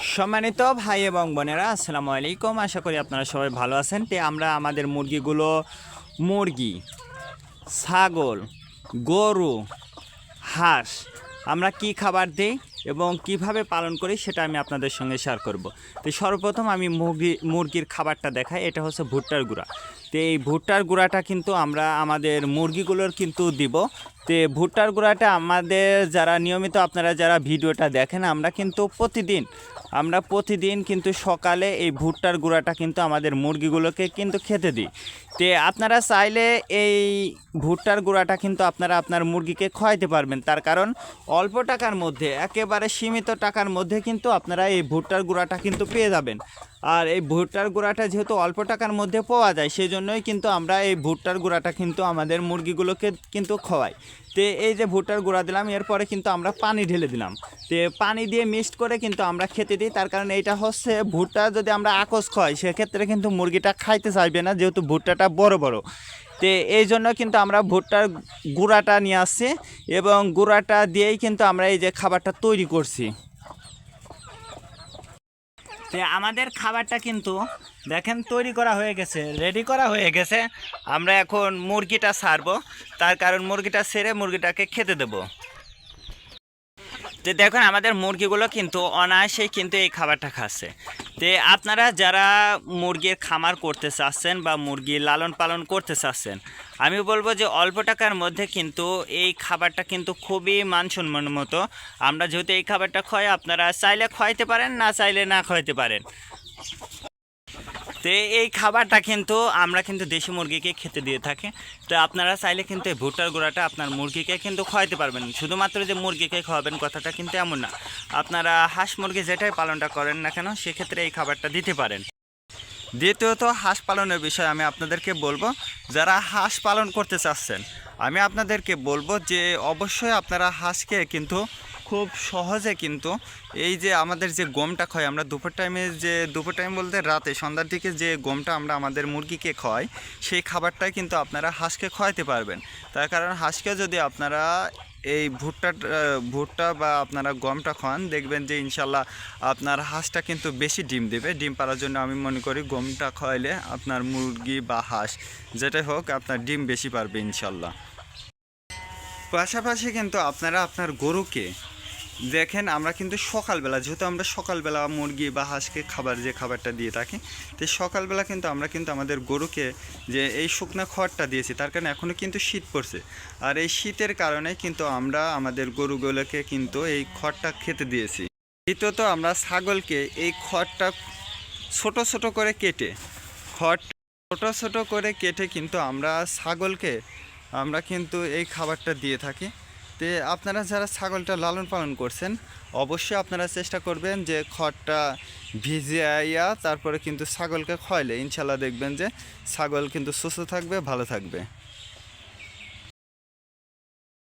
সম্মানিত ভাই এবং বোনেরা, আসসালামু আলাইকুম। আশা করি আপনারা সবাই ভালো আছেন। তে আমরা আমাদের মুরগিগুলো মুরগি, ছাগল, গরু, হাঁস, আমরা কি খাবার দিই এবং কীভাবে পালন করি সেটা আমি আপনাদের সঙ্গে শেয়ার করব। তো সর্বপ্রথম আমি মুরগি, মুরগির খাবারটা দেখাই। এটা হচ্ছে ভুট্টার গুঁড়া। তো এই ভুট্টার গুঁড়াটা কিন্তু আমরা আমাদের মুরগিগুলোর কিন্তু দিব। তো ভুট্টার গুঁড়াটা আমাদের যারা নিয়মিত আপনারা যারা ভিডিওটা দেখেন, আমরা কিন্তু প্রতিদিন আমরা প্রতিদিন কিন্তু সকালে এই ভুট্টার গুঁড়াটা কিন্তু আমাদের মুরগিগুলোকে কিন্তু খেতে দিই। তে আপনারা চাইলে এই ভুট্টার গুঁড়াটা কিন্তু আপনারা আপনার মুরগিকে খাওয়াইতে পারবেন। তার কারণ অল্প টাকার মধ্যে, একেবারে সীমিত টাকার মধ্যে কিন্তু আপনারা এই ভুট্টার গুঁড়াটা কিন্তু পেয়ে যাবেন। আর এই ভুট্টার গুঁড়াটা যেহেতু অল্প টাকার মধ্যে পাওয়া যায় সেই জন্যই কিন্তু আমরা এই ভুট্টার গুঁড়াটা কিন্তু আমাদের মুরগিগুলোকে কিন্তু খাওয়াই। তো এই যে ভুট্টার গুঁড়া দিলাম, এরপরে কিন্তু আমরা পানি ঢেলে দিলাম। তো পানি দিয়ে মিক্সড করে কিন্তু আমরা খেতে দিই, তার কারণ এইটা হচ্ছে ভুট্টা যদি আমরা আকস খাই সেক্ষেত্রে কিন্তু মুরগিটা খাইতে চাইবে না, যেহেতু ভুট্টাটা বড় বড়। তো এই জন্য কিন্তু আমরা ভুট্টার গুঁড়াটা নিয়ে আসছি এবং গুঁড়াটা দিয়েই কিন্তু আমরা এই যে খাবারটা তৈরি করছি। তো আমাদের খাবারটা কিন্তু দেখেন তৈরি করা হয়ে গেছে রেডি করা হয়ে গেছে। আমরা এখন মুরগিটা সারবো, তার কারণ মুরগিটা সেরে মুরগিটাকে খেতে দেবো। তো দেখুন, আমাদের মুরগিগুলো কিন্তু অনায়াসেই কিন্তু এই খাবারটা খাচ্ছে। তো আপনারা যারা মুরগির খামার করতে চাচ্ছেন বা মুরগি লালন পালন করতে চাচ্ছেন, আমি বলব যে অল্প টাকার মধ্যে কিন্তু এই খাবারটা কিন্তু খুবই মানসম্মান মতো। আমরা যেহেতু এই খাবারটা খাই, আপনারা চাইলে খাওয়াইতে পারেন, না চাইলে না খাওয়াইতে পারেন। তো এই খাবারটা কিন্তু আমরা কিন্তু দেশি মুরগিকে খেতে দিয়ে থাকি। তো আপনারা চাইলে কিন্তু এই ভুট্টার গুঁড়াটা আপনার মুরগিকে কিন্তু খাওয়াইতে পারবেন। শুধুমাত্র যে মুরগিকে খাওয়াবেন কথাটা কিন্তু এমন না। আপনারা হাঁস মুরগি যেটাই পালনটা করেন না কেন, সেক্ষেত্রে এই খাবারটা দিতে পারেন। দ্বিতীয়ত, হাঁস পালনের বিষয়ে আমি আপনাদেরকে বলব, যারা হাঁস পালন করতে চাচ্ছেন, আমি আপনাদেরকে বলব যে অবশ্যই আপনারা হাঁসকে কিন্তু খুব সহজে কিন্তু এই যে আমাদের যে গমটা খাই আমরা দুপুর টাইমে যে, দুপুর টাইম বলতে রাতে, সন্ধ্যার দিকে যে গমটা আমরা আমাদের মুরগিকে খাওয়াই সেই খাবারটাই কিন্তু আপনারা হাঁসকে খাওয়াইতে পারবেন। তার কারণ হাঁসকে যদি আপনারা এই ভুট্টা ভুট্টা বা আপনারা গমটা খান দেখবেন যে ইনশাল্লাহ আপনার হাঁসটা কিন্তু বেশি ডিম দেবে। ডিম পাড়ার জন্য আমি মনে করি গমটা খাওয়াইলে আপনার মুরগি বা হাঁস, যেটাই হোক আপনার ডিম বেশি পারবে ইনশাল্লাহ। পাশাপাশি কিন্তু আপনারা আপনার গরুকে দেখেন, আমরা কিন্তু সকালবেলা, যেহেতু আমরা সকালবেলা মুরগি বা হাঁসকে খাবার, যে খাবারটা দিয়ে থাকি, তো সকালবেলা কিন্তু আমরা কিন্তু আমাদের গরুকে যে এই শুকনো খড়টা দিয়েছি, তার কারণে এখনও কিন্তু শীত পড়ছে। আর এই শীতের কারণে কিন্তু আমরা আমাদের গরুগুলোকে কিন্তু এই খড়টা খেতে দিয়েছি। দ্বিতীয়ত আমরা ছাগলকে এই খড়টা ছোট ছোট করে কেটে, খড় ছোট ছোট করে কেটে কিন্তু আমরা ছাগলকে আমরা কিন্তু এই খাবারটা দিয়ে থাকি। তে আপনারা যারা ছাগলটা লালন পালন করছেন, অবশ্যই আপনারা চেষ্টা করবেন যে খড়টা ভিজিয়া, তারপরে কিন্তু ছাগলকে খয়লে ইনশাল্লাহ দেখবেন যে ছাগল কিন্তু সুস্থ থাকবে, ভালো থাকবে।